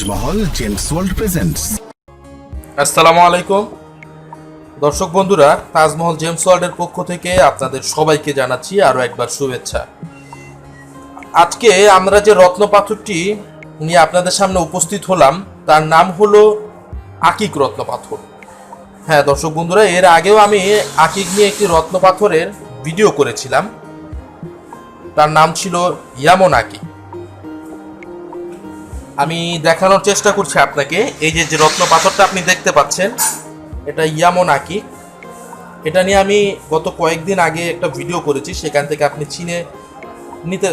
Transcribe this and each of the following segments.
Taj Mahal gems world presents. আসসালামু আলাইকুম। দর্শক বন্ধুরা, তাজমহল জেমস ওয়ার্ল্ডের পক্ষ থেকে আপনাদের সবাইকে জানাচ্ছি আরও একবার শুভেচ্ছা। আজকে আমরা যে রত্ন পাথরটি নিয়ে আপনাদের সামনে উপস্থিত হলাম, তার নাম হলো আকিক রত্ন পাথর হ্যাঁ দর্শক বন্ধুরা, এর আগেও আমি আকিক নিয়ে একটি রত্ন পাথরের ভিডিও করেছিলাম। তার নাম ছিল ইয়ামন আকিক। আমি দেখানোর চেষ্টা করছি আপনাকে। এই যে যে রত্ন পাথরটা আপনি দেখতে পাচ্ছেন, এটা ইয়ামন আকি এটা নিয়ে আমি গত কয়েকদিন আগে একটা ভিডিও করেছি, সেখান থেকে আপনি চিনে নিতে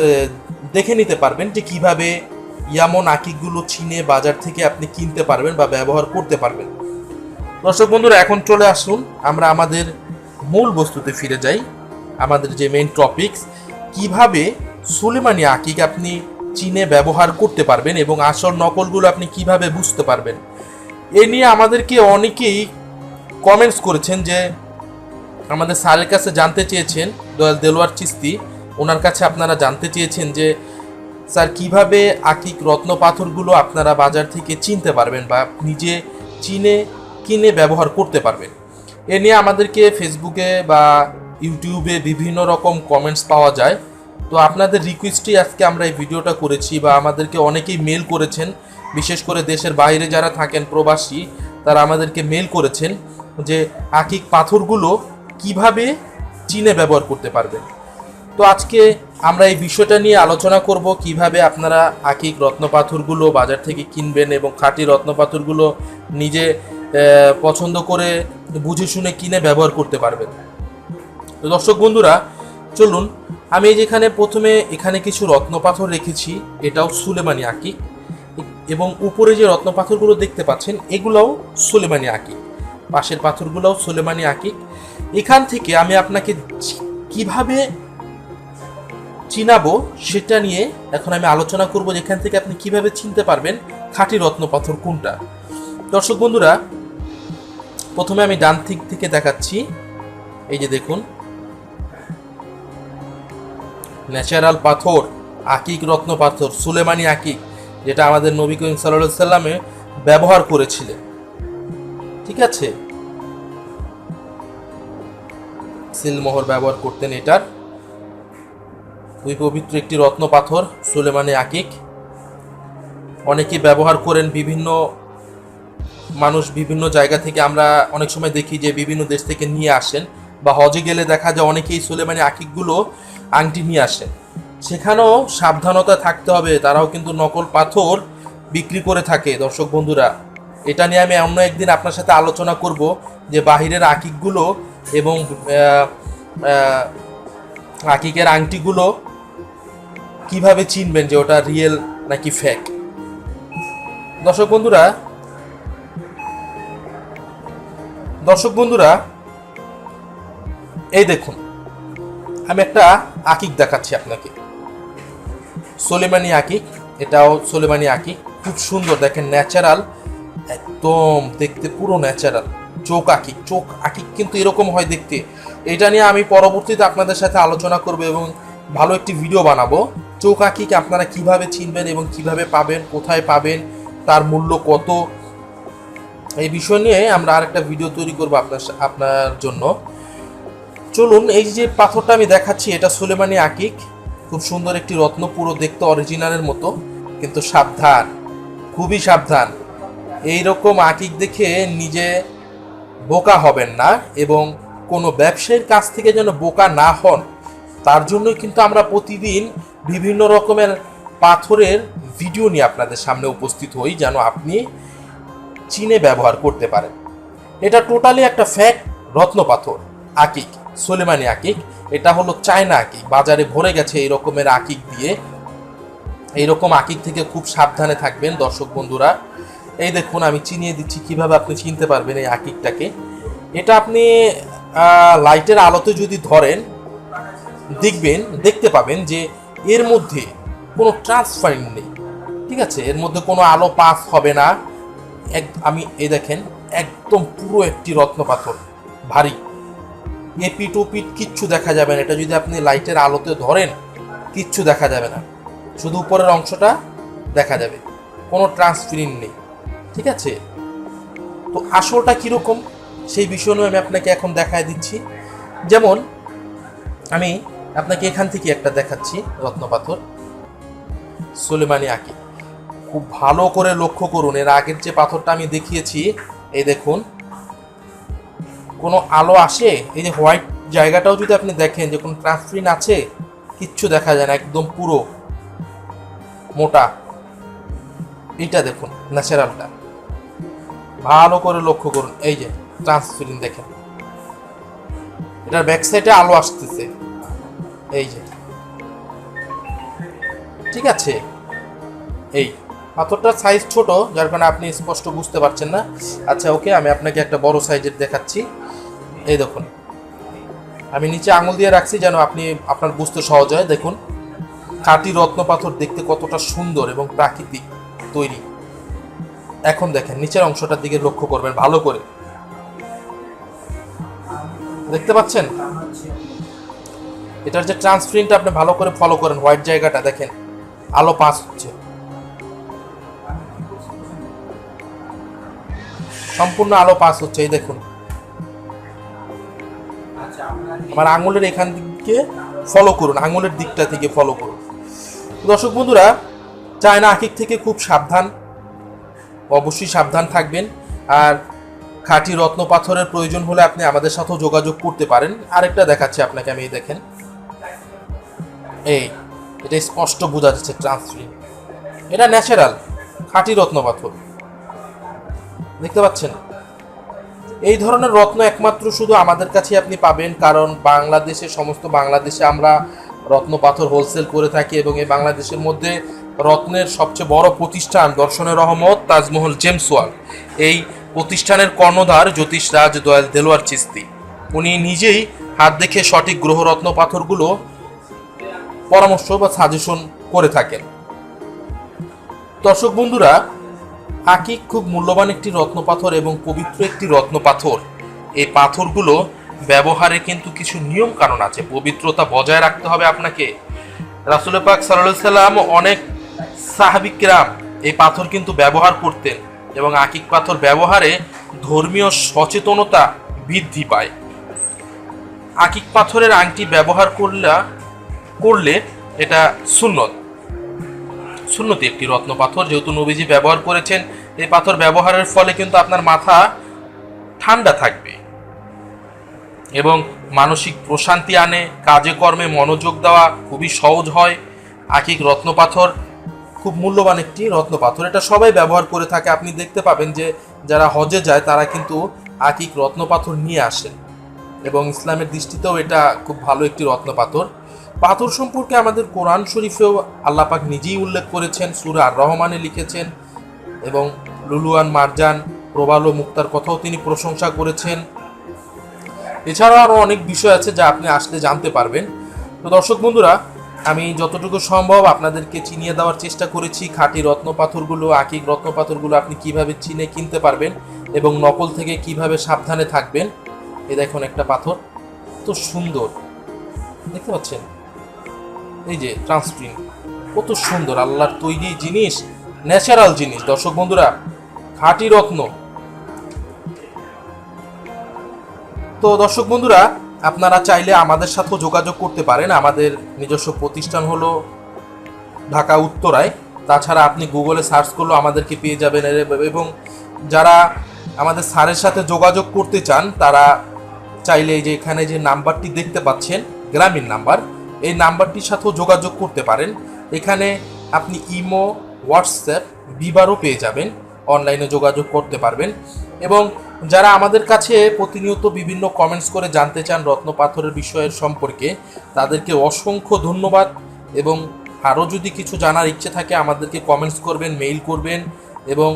দেখে নিতে পারবেন যে কীভাবে ইয়ামন আকিকগুলো চিনে বাজার থেকে আপনি কিনতে পারবেন বা ব্যবহার করতে পারবেন। দর্শক বন্ধুরা, এখন চলে আসুন। আমরা আমাদের মূল বস্তুতে ফিরে যাই। আমাদের যে মেইন টপিকস কীভাবে সুলেমানি আকিক আপনি চীনে ব্যবহার করতে পারবেন এবং আসল নকলগুলো আপনি কীভাবে বুঝতে পারবেন? এ নিয়ে আমাদেরকে অনেকেই কমেন্টস করেছেন যে আমাদের স্যারের কাছে জানতে চেয়েছেন, দয়াল দেলোয়ার চিস্তি। ওনার কাছে আপনারা জানতে চেয়েছেন যে, স্যার, কীভাবে আকিক রত্ন পাথরগুলো আপনারা বাজার থেকে চিনতে পারবেন বা নিজে চিনে কিনে ব্যবহার করতে পারবেন? এ নিয়ে আমাদেরকে ফেসবুকে বা ইউটিউবে বিভিন্ন রকম কমেন্টস পাওয়া যায়। তো আপনাদের রিকোয়েস্টই আজকে আমরা এই ভিডিওটা করেছি বা আমাদেরকে অনেকেই মেল করেছেন, বিশেষ করে দেশের বাইরে যারা থাকেন প্রবাসী, তারা আমাদেরকে মেল করেছেন যে আকিক পাথরগুলো কীভাবে চীনে ব্যবহার করতে পারবেন। তো আজকে আমরা এই বিষয়টা নিয়ে আলোচনা করব, কীভাবে আপনারা আকিক রত্ন পাথরগুলো বাজার থেকে কিনবেন এবং খাঁটি রত্ন পাথরগুলো নিজে পছন্দ করে বুঝে শুনে কিনে ব্যবহার করতে পারবেন। তো দর্শক বন্ধুরা, চলুন আমি যেখানে প্রথমে এখানে কিছু রত্ন পাথর রেখেছি, এটাও সুলেমানি আঁকি। এবং উপরে যে রত্ন পাথরগুলো দেখতে পাচ্ছেন, এগুলোও সুলেমানি আকিক পাশের পাথরগুলোও সুলেমানি আঁকি। এখান থেকে আমি আপনাকে কীভাবে চিনাবো সেটা নিয়ে এখন আমি আলোচনা করব যে এখান থেকে আপনি কীভাবে চিনতে পারবেন খাঁটি রত্ন পাথর কোনটা। দর্শক বন্ধুরা, প্রথমে আমি ডান দিক থেকে দেখাচ্ছি। এই যে দেখুন ন্যাচারাল পাথর, আকিক রত্ন পাথর, সুলেমানি আকিক, যেটা আমাদের নবী করিম সাল্লাহ সাল্লামে ব্যবহার করেছিলেন। ঠিক আছে? সিলমোহর ব্যবহার করতেন এটার। খুবই পবিত্র একটি রত্ন পাথর, সুলেমানি আকিক। অনেকেই ব্যবহার করেন বিভিন্ন মানুষ বিভিন্ন জায়গা থেকে, আমরা অনেক সময় দেখি যে বিভিন্ন দেশ থেকে নিয়ে আসেন। বা হজে গেলে দেখা যায় অনেকেই সুলেমানি আকিকগুলো আংটি নিয়ে আসেন সেখানেও সাবধানতা থাকতে হবে, তারাও কিন্তু নকল পাথর বিক্রি করে থাকে, দর্শক বন্ধুরা। এটা নিয়ে আমি অন্য একদিন আপনার সাথে আলোচনা করব যে বাহিরের আকিকগুলো এবং আকিকের আংটিগুলো কীভাবে চিনবেন যে ওটা রিয়েল নাকি ফেক? দর্শক বন্ধুরা দর্শক বন্ধুরা, এই দেখুন। আমি একটা আকিক দেখাচ্ছি আপনাকে। সোলেমানি আকিক, এটাও সোলেমানি আকিক। খুব সুন্দর, দেখেন ন্যাচারাল একদম দেখতে পুরো ন্যাচারাল চোখ আকিক চোখ আকিক কিন্তু এরকম হয় দেখতে। এটা নিয়ে আমি পরবর্তীতে আপনাদের সাথে আলোচনা করব এবং ভালো একটি ভিডিও বানাবো। চোখ আকিক আপনারা কীভাবে চিনবেন এবং কীভাবে পাবেন, কোথায় পাবেন, তার মূল্য কত? এই বিষয় নিয়ে আমরা আরেকটা ভিডিও তৈরি করব আপনার আপনার জন্য। চলুন, এই যে পাথরটা আমি দেখাচ্ছি, এটা সুলেমানি আকিক। খুব সুন্দর একটি রত্ন, পুরো দেখতে অরিজিনালের মতো, কিন্তু সাবধান, খুবই সাবধান। এই রকম আকিক দেখে নিজে বোকা হবেন না এবং কোনো ব্যবসায়ীর কাছ থেকে যেন বোকা না হন, তার জন্য কিন্তু আমরা প্রতিদিন বিভিন্ন রকমের পাথরের ভিডিও নিয়ে আপনাদের সামনে উপস্থিত হই, যেন আপনি চীনে ব্যবহার করতে পারেন। এটা টোটালি একটা ফ্যাক্ট, রত্ন পাথর, আকিক। সোলেমানি আকিক, এটা হলো চায়না আকিক। বাজারে ভরে গেছে এই রকমের আকিক দিয়ে। এইরকম আকিক থেকে খুব সাবধানে থাকবেন দর্শক বন্ধুরা। এই দেখুন, আমি চিনিয়ে দিচ্ছি কীভাবে আপনি চিনতে পারবেন এই আকিকটাকে। এটা আপনি লাইটের আলোতে যদি ধরেন, দেখবেন, দেখতে পাবেন যে এর মধ্যে কোনো ট্রান্সফারিং নেই। ঠিক আছে? এর মধ্যে কোনো আলো পাস হবে না। এক, আমি, এই দেখেন, একদম পুরো একটি রত্ন পাথর ভারী। এপি টুপিট কিচ্ছু দেখা যাবে না। এটা যদি আপনি লাইটের আলোতে ধরেন, কিচ্ছু দেখা যাবে না। শুধু উপরের অংশটা দেখা যাবে। কোনো ট্রান্সফিরিন নেই। ঠিক আছে? তো আসলটা কীরকম, সেই বিষয় নিয়ে আমি আপনাকে এখন দেখায় দিচ্ছি। যেমন, আমি আপনাকে এখান থেকে একটা দেখাচ্ছি, রত্নপাথর। সুলেমানি আঁকি খুব ভালো করে লক্ষ্য করুন, এর আগের যে পাথরটা আমি দেখিয়েছি, এই দেখুন। কোনো আলো আসে, এই যে হোয়াইট জায়গাটাও যদি আপনি দেখেন যে কোনো ট্রান্সফিন আছে, কিচ্ছু দেখা যায় না, একদম পুরো মোটা। এইটা দেখুন, ন্যাচারালটা। ভালো করে লক্ষ্য করুন, এই যে ট্রান্সফিরিন দেখেন। এটার ব্যাক সাইডে আলো আসতেছে, এই যে। ঠিক আছে? এই, পাথরটার সাইজ ছোট, যার কারণে আপনি স্পষ্ট বুঝতে পারছেন না। আচ্ছা ওকে আমি আপনাকে একটা বড় সাইজের দেখাচ্ছি। এই দেখুন। আমি নিচে আঙুল দিয়ে রাখছি যেন আপনি আপনার বুঝতে সহজ হয়। দেখুন, খাঁটি রত্ন পাথর দেখতে কতটা সুন্দর এবং প্রাকৃতিক তৈরি। এখন দেখেন, নিচের অংশটার দিকে লক্ষ্য করবেন ভালো করে। দেখতে পাচ্ছেন? এটার যে ট্রান্সপ্রিন্ট আপনি ভালো করে ফলো করেন হোয়াইট জায়গাটা দেখেন, আলো পাস হচ্ছে। সম্পূর্ণ আলো পাস হচ্ছে, এই দেখুন। আমার আঙুলের এখান দিকে ফলো করুন, আঙুলের দিকটা থেকে ফলো করুন। দর্শক বন্ধুরা, চায়না আকিক থেকে খুব সাবধান, অবশ্যই সাবধান থাকবেন। আর খাঁটি রত্ন পাথরের প্রয়োজন হলে আপনি আমাদের সাথেও যোগাযোগ করতে পারেন। আরেকটা দেখাচ্ছি আপনাকে আমি দেখেন। এই, এটা স্পষ্ট বোঝা যাচ্ছে ট্রান্সফিন এটা ন্যাচারাল, খাঁটি রত্ন পাথর। দেখতে পাচ্ছেন? এই ধরনের রত্ন একমাত্র শুধু আমাদের কাছে আপনি পাবেন, কারণ বাংলাদেশে, সমস্ত বাংলাদেশে আমরা রত্ন পাথর হোলসেল করে থাকি এবং এই বাংলাদেশের মধ্যে রত্নের সবচেয়ে বড় প্রতিষ্ঠান দর্শনের রহমত, তাজমহল জেমস এই প্রতিষ্ঠানের কর্ণধার জ্যোতিষ রাজ দয়াল দেলোয়ার চিস্তি। উনি নিজেই হাত দেখে সঠিক গ্রহরত্ন পাথরগুলো পরামর্শ বা সাজেশন করে থাকেন। দর্শক বন্ধুরা আকিক খুব মূল্যবান একটি রত্ন পাথর এবং পবিত্র একটি রত্ন পাথর এই পাথরগুলো ব্যবহারে কিন্তু কিছু নিয়ম কারণ আছে। পবিত্রতা বজায় রাখতে হবে আপনাকে। রাসুল পাক সাল্লাম অনেক সাহাবিকরাম এই পাথর কিন্তু ব্যবহার করতেন এবং আকিক পাথর ব্যবহারে ধর্মীয় সচেতনতা বৃদ্ধি পায়। আকিক পাথরের আংটি ব্যবহার করলে করলে এটা সুন্নত। সুন্নতি একটি রত্ন পাথর, যেহেতু নবীজি ব্যবহার করেছেন, এই পাথর ব্যবহারের ফলে কিন্তু আপনার মাথা ঠান্ডা থাকবে এবং মানসিক প্রশান্তি আনে, কাজে কর্মে মনোযোগ দেওয়া খুবই সহজ হয়। আকিক রত্ন পাথর খুব মূল্যবান একটি রত্ন পাথর। এটা সবাই ব্যবহার করে থাকে। আপনি দেখতে পাবেন যে যারা হজে যায়, তারা কিন্তু আকিক রত্ন পাথর নিয়ে আসেন। এবং ইসলামের দৃষ্টিতেও এটা খুব ভালো একটি রত্ন পাথর। পাথর সম্পর্কে আমাদের কোরআন শরীফেও আল্লাপাক নিজেই উল্লেখ করেছেন, সুরা আর রহমানে লিখেছেন এবং লুলুয়ান মারজান, প্রবাল ও মুক্তার কথাও তিনি প্রশংসা করেছেন। এছাড়াও আরও অনেক বিষয় আছে যা আপনি আসলে জানতে পারবেন। তো দর্শক বন্ধুরা, আমি যতটুকু সম্ভব আপনাদেরকে চিনিয়ে দেওয়ার চেষ্টা করেছি, খাঁটি রত্ন পাথরগুলো, আকিক রত্ন পাথরগুলো আপনি কীভাবে চিনে কিনতে পারবেন এবং নকল থেকে কীভাবে সাবধানে থাকবেন। এ দেখুন একটা পাথর। তো সুন্দর। দেখতে পাচ্ছেন? এই যে ট্রান্সপ্রিন কত সুন্দর, আল্লাহর তৈরি জিনিস, ন্যাচারাল জিনিস। দর্শক বন্ধুরা, খাঁটি রত্ন। তো দর্শক বন্ধুরা, আপনারা চাইলে আমাদের সাথেও যোগাযোগ করতে পারেন। আমাদের নিজস্ব প্রতিষ্ঠান হলো ঢাকা উত্তরায়। তাছাড়া আপনি গুগলে সার্চ করলেও আমাদেরকে পেয়ে যাবেন। এবং যারা আমাদের স্যারের সাথে যোগাযোগ করতে চান, তারা চাইলে যে এখানে যে নাম্বারটি দেখতে পাচ্ছেন, গ্রামীণ নাম্বার, এই নাম্বারটির সাথেও যোগাযোগ করতে পারেন। এখানে আপনি ইমো, হোয়াটসঅ্যাপ বিবারও পেয়ে যাবেন, অনলাইনে যোগাযোগ করতে পারবেন। এবং যারা আমাদের কাছে প্রতিনিয়ত বিভিন্ন কমেন্টস করে জানতে চান রত্ন পাথরের বিষয়ের সম্পর্কে, তাদেরকে অসংখ্য ধন্যবাদ। এবং আরও যদি কিছু জানার ইচ্ছে থাকে, আমাদেরকে কমেন্টস করবেন মেইল করবেন এবং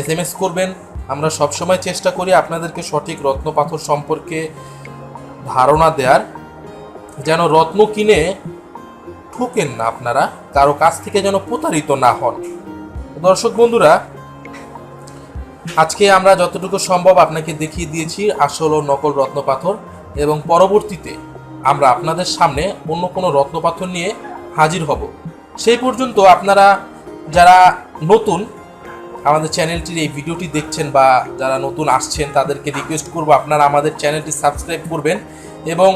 এস করবেন। আমরা সবসময় চেষ্টা করি আপনাদেরকে সঠিক রত্ন পাথর সম্পর্কে ধারণা দেওয়ার যেন রত্ন কিনে ঠকেন না আপনারা, কারও কাছ থেকে যেন প্রতারিত না হন। দর্শক বন্ধুরা, আজকে আমরা যতটুকু সম্ভব আপনাকে দেখিয়ে দিয়েছি আসল ও নকল রত্ন পাথর এবং পরবর্তীতে আমরা আপনাদের সামনে অন্য কোনো রত্ন পাথর নিয়ে হাজির হব। সেই পর্যন্ত আপনারা যারা নতুন আমাদের চ্যানেলটির এই ভিডিওটি দেখছেন বা যারা নতুন আসছেন, তাদেরকে রিকোয়েস্ট করব আপনারা আমাদের চ্যানেলটি সাবস্ক্রাইব করবেন এবং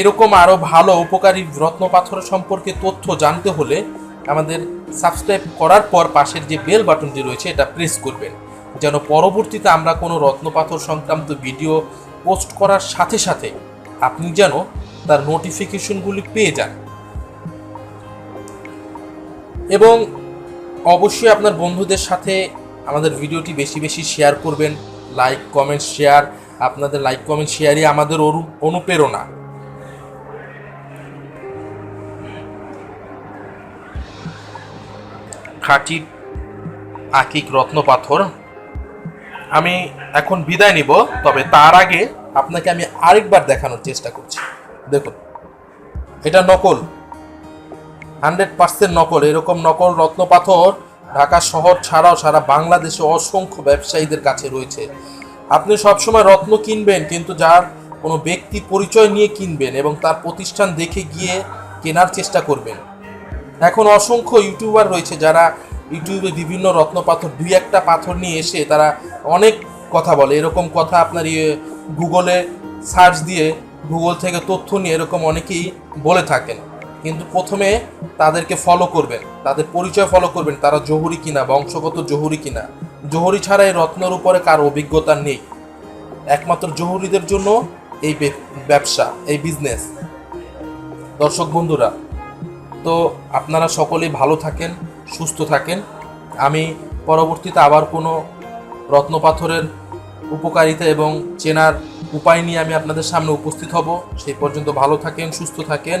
এরকম আরও ভালো উপকারী রত্ন পাথর সম্পর্কে তথ্য জানতে হলে আমাদের সাবস্ক্রাইব করার পর পাশের যে বেল বাটনটি রয়েছে, এটা প্রেস করবেন। যেন পরবর্তীতে আমরা কোনো রত্ন পাথর সংক্রান্ত ভিডিও পোস্ট করার সাথে সাথে আপনি যেন তার নোটিফিকেশনগুলি পেয়ে যান। এবং অবশ্যই আপনার বন্ধুদের সাথে আমাদের ভিডিওটি বেশি বেশি শেয়ার করবেন। লাইক কমেন্ট শেয়ার আপনাদের লাইক কমেন্ট শেয়ারই আমাদের অনু- অনুপ্রেরণা। খাঁটি আকিক রত্ন পাথর আমি এখন বিদায় নিব, তবে তার আগে আপনাকে আমি আরেকবার দেখানোর চেষ্টা করছি। দেখুন, এটা নকল। হান্ড্রেড পার্সেন্ট নকল, এরকম নকল রত্ন পাথর ঢাকা শহর ছাড়াও সারা বাংলাদেশে অসংখ্য ব্যবসায়ীদের কাছে রয়েছে। আপনি সবসময় রত্ন কিনবেন, কিন্তু যার কোনো ব্যক্তি পরিচয় নিয়ে কিনবেন এবং তার প্রতিষ্ঠান দেখে গিয়ে কেনার চেষ্টা করবেন। এখন অসংখ্য ইউটিউবার রয়েছে যারা ইউটিউবে বিভিন্ন রত্ন পাথর, দুই একটা পাথর নিয়ে এসে তারা অনেক কথা বলে। এরকম কথা আপনার ইয়ে গুগলে সার্চ দিয়ে গুগল থেকে তথ্য নিয়ে এরকম অনেকেই বলে থাকেন। কিন্তু প্রথমে তাদেরকে ফলো করবেন। তাদের পরিচয় ফলো করবেন, তারা জহুরি কিনা বংশগত জহুরি কিনা। জহুরি ছাড়া এই রত্নর উপরে কার অভিজ্ঞতা নেই। একমাত্র জহুরিদের জন্য এই ব্যবসা, এই বিজনেস দর্শক বন্ধুরা, তো আপনারা সকলেই ভালো থাকেন, সুস্থ থাকেন। আমি পরবর্তীতে আবার কোনো রত্নপাথরের উপকারিতা এবং চেনার উপায় নিয়ে আমি আপনাদের সামনে উপস্থিত হব। সেই পর্যন্ত ভালো থাকেন, সুস্থ থাকেন।